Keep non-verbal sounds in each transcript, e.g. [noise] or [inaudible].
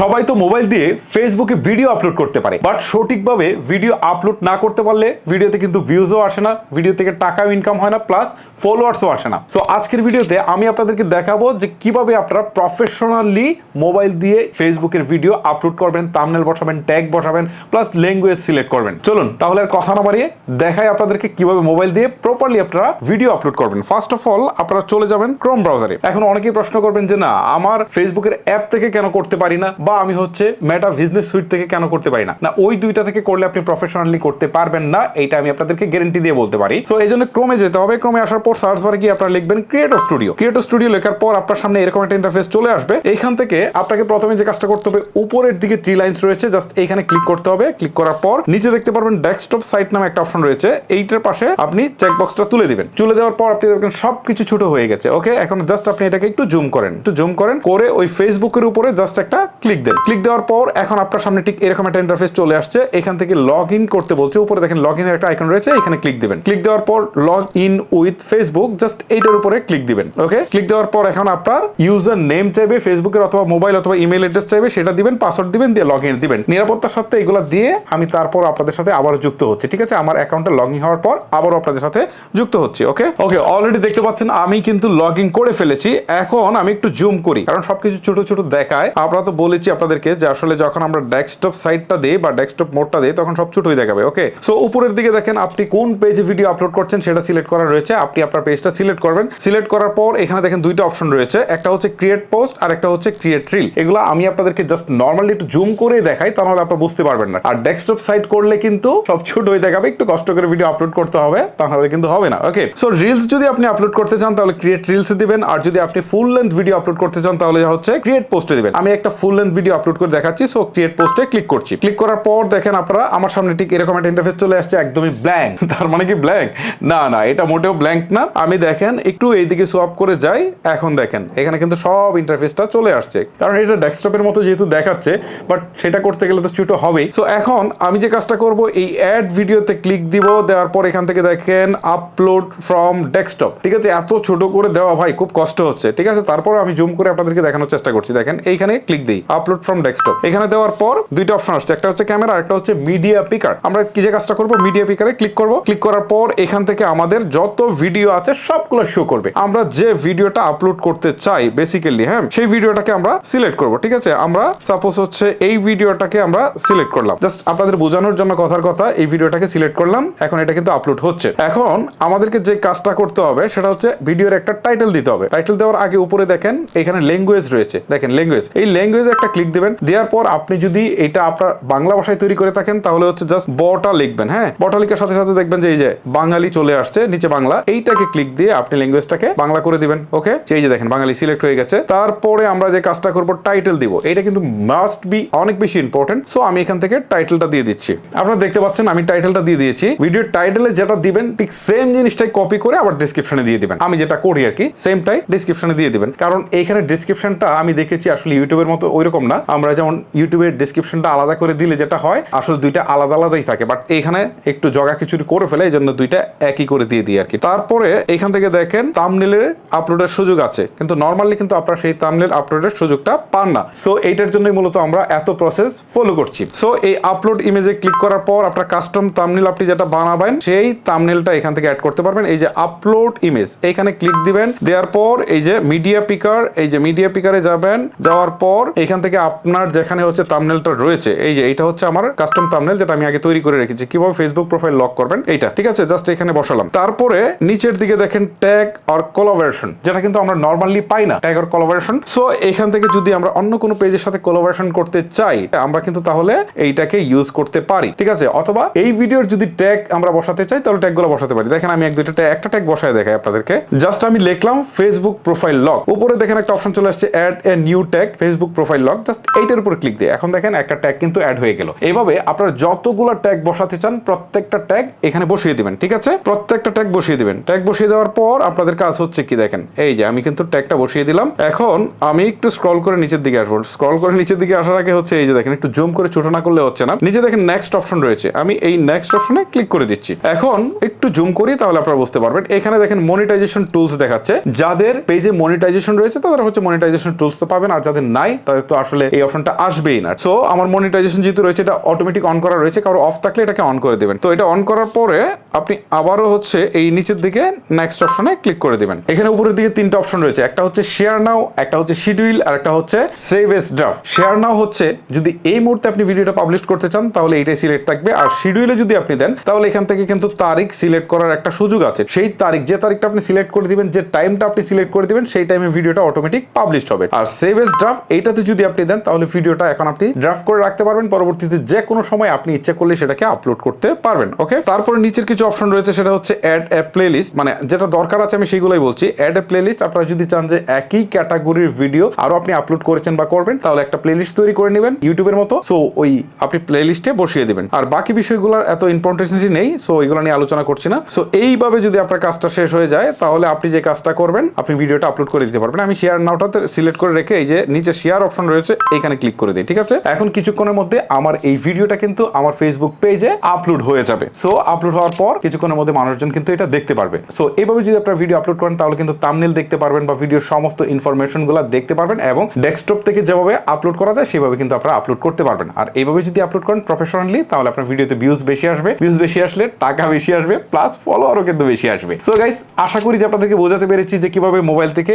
সবাই তো মোবাইল দিয়ে ফেসবুকে ভিডিও আপলোড করতে পারে। বাট সঠিকভাবে ভিডিও আপলোড না করতে পারলে ভিডিওতে কিন্তু ভিউজও আসে না ভিডিও থেকে টাকাও ইনকাম হয় না প্লাস ফলোয়ার্সও আসে না। সো আজকের ভিডিওতে আমি আপনাদেরকে দেখাবো যে কীভাবে আপনারা প্রফেশনালি মোবাইল দিয়ে ফেসবুকের ভিডিও আপলোড করবেন তামনেল বসাবেন ট্যাগ বসাবেন প্লাস ল্যাঙ্গুয়েজ সিলেক্ট করবেন। চলুন, তাহলে আর কথা না বাড়িয়ে দেখাই আপনাদেরকে কীভাবে মোবাইল দিয়ে প্রপারলি আপনারা ভিডিও আপলোড করবেন। ফার্স্ট অফ অল আপনারা চলে যাবেন ক্রোম ব্রাউজারে এখন অনেকেই প্রশ্ন করবেন যে, না, আমার ফেসবুকের অ্যাপ থেকে কেন করতে পারি না? বা আমি হচ্ছে মেটা বিজনেস সুইট থেকে কেন করতে পারি না? না, ওই দুইটা থেকে করলে আপনি প্রফেশনালি করতে পারবেন না এটা আমি আপনাদেরকে গ্যারেন্টি দিয়ে বলতে পারি। সো এই জন্য ক্রোমে যেতে হবে। ক্রোমে আসার পর সার্চ বারে গিয়ে আপনারা লিখবেন ক্রিয়েটর স্টুডিও ক্রিয়েটর স্টুডিও লেখার পর আপনার সামনে এরকম একটা ইন্টারফেস চলে আসবে। এইখান থেকে আপনাকে প্রথমে যে কাজটা করতে হবে, উপরের দিকে থ্রি লাইন্স রয়েছে। জাস্ট এইখানে ক্লিক করতে হবে। ক্লিক করার পর নিচে দেখতে পারবেন ডেস্কটপ সাইট নামে একটা অপশন রয়েছে। এইটার পাশে আপনি চেকবক্সটা তুলে দিবেন। তুলে দেওয়ার পর আপনি দেখবেন সবকিছু ছোট হয়ে গেছে। ওকে এখন জাস্ট আপনি এটাকে একটু জুম করেন। একটু জুম করেন। করে ওই ফেসবুকের উপরে জাস্ট একটা ক্লিক দেন। ক্লিক দেওয়ার পর এখন আপনার সামনে ঠিক এরকম একটা ইন্টারফেস চলে আসছে। এখান থেকে লগ ইন করতে বলছে। উপরে দেখেন লগ ইনের একটা আইকন রয়েছে, এখানে ক্লিক দিবেন। ক্লিক দেওয়ার পর log in with Facebook just এইটার উপরে ক্লিক দিবেন। ওকে ক্লিক দেওয়ার পর এখন আপনার ইউজার নেম চাইবে ফেসবুকের অথবা মোবাইল অথবা ইমেল অ্যাড্রেস চাইবে, সেটা দিবেন পাসওয়ার্ড দিবেন, দিয়ে লগ ইন দিবেন। নিরাপত্তার সাথে এগুলো দিয়ে আমি তারপর আপনাদের সাথে আবারও যুক্ত হচ্ছে। ঠিক আছে? আমার অ্যাকাউন্টে লগ ইন হওয়ার পর আবারও আপনাদের সাথে যুক্ত হচ্ছে ওকে ওকে অলরেডি দেখতে পাচ্ছেন, আমি কিন্তু লগ ইন করে ফেলেছি। এখন আমি একটু জুম করি, কারণ সবকিছু ছোট ছোট দেখায়। আমরা তো বলেছি আপনাদেরকে যে আসলে যখন আমরা ডেস্কটপ সাইটটা দিই বা ডেস্কটপ মোডটা দিই, তখন সব ছোটই দেখাবে ওকে সো উপরের দিকে দেখেন, আপনি কোন পেজে ভিডিও আপলোড করছেন সেটা সিলেক্ট করা রয়েছে। আপনি আপনার পেজটা সিলেক্ট করবেন। সিলেক্ট করার পর এখানে দেখেন দুইটা অপশন রয়েছে। একটা হচ্ছে ক্রিয়েট পোস্ট আর একটা হচ্ছে ক্রিয়েট রিল এগুলো আমি আপনাদেরকে জাস্ট নর্মালি একটু জুম করে দেখাই, তাহলে আপনারা বুঝতে পারবেন না। আর ডেস্কটপ সাইট করলে কিন্তু সব ছোট হয়ে দেখাবে, একটু কষ্ট করে ভিডিও আপলোড করতে হবে, তাহলে কিন্তু হবে না ওকে সো রিলস যদি আপনি আপলোড করতে চান, তাহলে ক্রিয়েট রিলস দিবেন। আর যদি আপনি ফুল লেন্থ ভিডিও আপলোড করতে চান, তাহলে হচ্ছে ক্রিয়েট পোস্টে দিবেন। আমি একটা ফুল লেন্থ ভিডিও আপলোড করে দেখাচ্ছি সো ক্রিয়েট পোস্টে ক্লিক করছি। ক্লিক করার পর দেখেন আপনারা, আমার সামনে ঠিক এরকম একটা ইন্টারফেস চলে আসছে, একদমই ব্ল্যাঙ্ক [laughs] তার মানে কি ব্ল্যাঙ্ক না না, এটা মোটেও ব্ল্যাঙ্ক না। আমি দেখেন, একটু এইদিকে সোয়াপ করে যাই, এখন দেখেন, এখানে কিন্তু সব ইন্টারফেসটা চলে আসছে। কারণ এটা ডেস্কটপের মতো যেহেতু দেখাচ্ছে বাট সেটা করতে গেলে তো ছোট হবেই। সো এখন আমি যে কাজটা করব, এই অ্যাড ভিডিওতে ক্লিক দিব, দেওয়ার পর এখান থেকে দেখেন আপলোড ফ্রম ডেস্কটপ ঠিক আছে, এত ছোট করে দেওয়া ভাই, খুব কষ্ট হচ্ছে। ঠিক আছে, তারপর আমি জুম করে আপনাদেরকে দেখানোর চেষ্টা করছি। দেখেন, এইখানে ক্লিক দিই। আপলোড ফ্রম ডেস্কটপ এখানে দেওয়ার পর দুইটা অপশন আসছে। একটা হচ্ছে ক্যামেরা একটা হচ্ছে মিডিয়া পিকার আমরা কি যে কাজটা করব? মিডিয়া পিকারে ক্লিক করব। ক্লিক করার পর এখান থেকে আমাদের যত ভিডিও আছে সবগুলো শো করবে। আমরা যে ভিডিওটা আপলোড করতে চাই বেসিক্যালি হ্যাঁ সেই ভিডিওটাকে আমরা সিলেক্ট করব, ঠিক আছে? আমরা সাপোজ হচ্ছে এই ভিডিওটাকে আমরা সিলেক্ট করলাম। জাস্ট আপনাদের বোঝানোর জন্য কথার কথা, এই ভিডিওটাকে সিলেক্ট করলাম। এখন এটা কিন্তু আপলোড হচ্ছে। এখন আমাদেরকে যে কাজটা করতে হবে, সেটা হচ্ছে ভিডিওর একটা টাইটেল দিতে হবে। টাইটেল দেওয়ার আগে উপরে দেখেন, এখানে ল্যাঙ্গুয়েজ রয়েছে। দেখেন ল্যাঙ্গুয়েজ এই ল্যাঙ্গুয়েজ একটা ক্লিক দিবেন। দেওয়ার পর আপনি যদি এটা আপনার বাংলা ভাষায় তৈরি করে থাকেন, তাহলে হচ্ছে জাস্ট বটা লিখবেন হ্যাঁ? বটা লিখার সাথে সাথে দেখবেন যে এই যে বাঙালি চলে আসছে, নিচে বাংলা। এইটাকে ক্লিক দিয়ে আপনি ল্যাঙ্গুয়েজটাকে বাংলা করে দিবেন ওকে এই যে দেখেন, বাঙালি সিলেক্ট হয়ে গেছে। তারপরে আমরা যে কাজটা করব টাইটেল দিব। এটা কিন্তু মাস্ট বি অনেক বেশি ইম্পর্টেন্ট সো আমি এখান থেকে টাইটেলটা দিয়ে দিচ্ছি। আপনারা দেখতে পাচ্ছেন, আমি টাইটেলটা দিয়ে দিয়েছি। ভিডিওর টাইটেলে যেটা দিবেন, ঠিক সেম জিনিসটাই কপি করে আবার ডিসক্রিপশনে দিয়ে দিবেন। আমি যেটা করি আর কি সেমটাই ডিসক্রিপশনে দিয়ে দিবেন। কারণ এইখানে ডিসক্রিপশনটা আমি দেখেছি আসলে ইউটিউবের মতো ওইরকম না। আমরা যেমন ইউটিউবের ডিসক্রিপশনটা আলাদা করে দিলে যেটা হয়, আসলে দুইটা আলাদা আলাদাই থাকে। বাট এইখানে একটু জগা খিচুড়ি করে ফেলে, এই জন্য দুইটা একই করে দিয়ে দিই আর কি তারপরে এখান থেকে দেখেন তামনেলের আপলোডের সুযোগ আছে। কিন্তু নর্মালি কিন্তু আপনারা সেই তামনেল আপলোডের সুযোগটা পান না। সো এইটার জন্যই মূলত আমরা এত প্রসেস ফলো করছি। সো এই আপলোড ইমেজে ক্লিক করার পর আপনার কাস্টম তামনেল আপনি যেটা বানাবেন, সেই তামনেলটা এখান থেকে অ্যাড করতে পারবেন। এই যে আপলোড ইমেজ এইখানে ক্লিক দিবেন। দেওয়ার পর এই যে মিডিয়া পিকার এই যে মিডিয়া পিকারে যাবেন। যাওয়ার পর এখান থেকে আপনার যেখানে হচ্ছে তামনেলটা রয়েছে, এই যে এটা হচ্ছে আমার কাস্টম তামনেল যেটা আমি আগে তৈরি করে রেখেছি। কীভাবে ফেসবুক প্রোফাইল লক করবেন? এইটা, ঠিক আছে? জাস্ট এখানে বসালাম। তারপরে নিচের দিকে দেখেন ট্যাগ আর কোলাবোরেশন যেটা কিন্তু আমরা নর্মালি পাই না ট্যাগ আর কোলাবোরেশন সো এখান থেকে যদি আমরা অন্য কোনো পেজের সাথে কোলাবোরেশন করতে চাই, আমরা কিন্তু তাহলে এইটাকে ইউজ করতে পারি, ঠিক আছে? অথবা এই ভিডিওর যদি ট্যাগ আমরা বসাতে চাই, তাহলে ট্যাগগুলো বসাতে পারি। দেখেন, আমি এক, দুইটা tag- একটা ট্যাগ বসায় দেখাই আপনাদেরকে। জাস্ট আমি লিখলাম ফেসবুক প্রোফাইল লক উপরে দেখেন একটা অপশন চলে আসছে add a new tag Facebook profile lock just এইটার উপর ক্লিক দিয়ে। এখন দেখেন একটা ট্যাগ কিন্তু অ্যাড হয়ে গেল। এইভাবে আপনারা যতগুলো ট্যাগ বসাতে চান, প্রত্যেকটা ট্যাগ এখানে বসিয়ে দিবেন, ঠিক আছে? প্রত্যেকটা ট্যাগ বসিয়ে দিবেন। ট্যাগ বসিয়ে দেওয়ার পর আপনাদের কাজ হচ্ছে কি দেখেন? এই যে আমি কিন্তু ট্যাগটা বসিয়ে দিলাম। এখন আমি একটু স্ক্রল করে নিচের দিকে আসব। স্ক্রল করে নিচের দিকে আসার আগে হচ্ছে এই যে দেখেন, একটু জুম করে ছোট না করলে হচ্ছে না। নিচে দেখেন নেক্সট অপশন রয়েছে। আমি এই নেক্সট অপশনে ক্লিক করে দিচ্ছি। এখন একটু জুম করি তাহলে আপনারা বুঝতে পারবেন। এখানে দেখেন মনিটাইজেশন টুলস দেখাচ্ছে। যাদের পেজে মনিটাইজেশন রয়েছে, তাদের হচ্ছে মনিটাইজেশন টুলস তো পাবেন। আর যাদের নাই, তাদের তো আসলে আসলে এই অপশনটা আসবেই না। সো আমার মনিটাইজেশন যেহেতু রয়েছে, এটা অটোমেটিক অন করা রয়েছে, কারও অফ থাকলে এটাকে অন করে দিবেন। তো এটা অন করার পরে আপনি আবারও হচ্ছে এই নিচের দিকে নেক্সট অপশনে ক্লিক করে দিবেন। এখানে উপরের দিকে তিনটা অপশন রয়েছে, একটা হচ্ছে শেয়ার নাও একটা হচ্ছে শিডিউল আর একটা হচ্ছে save as draft share now হচ্ছে, যদি এই মুহূর্তে আপনি ভিডিওটা পাবলিশ করতে চান, তাহলে এইটাই সিলেক্ট থাকবে। আর শিডিউলে যদি আপনি দেন, তাহলে এখান থেকে কিন্তু তারিখ সিলেক্ট করার একটা সুযোগ আছে। সেই তারিখ, যে তারিখটা আপনি সিলেক্ট করে দিবেন, যে টাইমটা আপনি সিলেক্ট করে দিবেন, সেই টাইমে ভিডিওটা অটোমেটিক পাবলিশ হবে। আর সেভ এস ড্রাফট এইটাতে যদি আপনি দেন, তাহলে ভিডিওটা এখন আপনি ড্রাফট করে রাখতে পারবেন। পরবর্তীতে যে কোনো সময় আপনি ইচ্ছা করলে সেটাকে আপলোড করতে পারবেন ওকে তারপরে নিচের কিছু অপশন রয়েছে, সেটা হচ্ছে অ্যাড এ প্লেলিস্ট মানে যেটা দরকার আছে, আমি সেগুলোই বলছি। অ্যাড এ প্লেলিস্ট আপনারা যদি চান যে একই ক্যাটাগরির ভিডিও আরও আপনি আপলোড করেছেন বা করবেন, তাহলে একটা প্লেলিস্ট তৈরি করে নেবেন ইউটিউবের মতো। সো ওই আপনি প্লেলিস্টে বসিয়ে দেবেন। আর বাকি বিষয়গুলোর এত ইম্পর্টেন্সি নেই সো এগুলো নিয়ে আলোচনা করছি না। সো এইভাবে যদি আপনার কাজটা শেষ হয়ে যায়, তাহলে আপনি যে কাজটা করবেন, আপনি ভিডিওটা আপলোড করে দিতে পারবেন। আমি শেয়ার নাওটাতে সিলেক্ট করে রেখে, এই যে নিচে শেয়ার অপশন রয়েছে এখানে ক্লিক করে দিই, ঠিক আছে? এখন কিছুক্ষণের মধ্যে আমার এই ভিডিওটা কিন্তু আমার ফেসবুক পেজে আপলোড হয়ে যাবে। সো আপলোড হওয়ার পর কিছুক্ষণের মধ্যে মানুষজন কিন্তু এটা দেখতে পারবে। সো এইভাবে যদি আপনারা ভিডিও আপলোড করেন, তাহলে কিন্তু তামনেল দেখতে পারবেন বা ভিডিওর সমস্ত ইনফরমেশনগুলো দেখতে পারবেন এবং ডেস্কটপ থেকে যেভাবে আপলোড করা যায়, সেভাবে কিন্তু আপনারা আপলোড করতে পারবেন। আর এইভাবে যদি আপলোড করেন প্রফেশনালি তাহলে আপনার ভিডিওতে ভিউজ বেশি আসবে। ভিউজ বেশি আসলে টাকা বেশি আসবে প্লাস ফলোয়ারও কিন্তু বেশি আসবে। সো গাইস আশা করি যে আপনাদেরকে বোঝাতে পেরেছি যে কীভাবে মোবাইল থেকে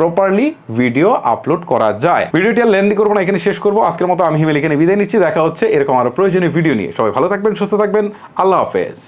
প্রপারলি ভিডিও আপলোড করা যায়। ভিডিওটি আর লেন্দি করব না, এখানে শেষ করব। আজকের মতো আমি হিমেল এখানে বিদায় নিচ্ছি। দেখা হচ্ছে এরকম আরও প্রয়োজনীয় ভিডিও নিয়ে। সবাই ভালো থাকবেন, সুস্থ থাকবেন। আল্লাহ হাফেজ।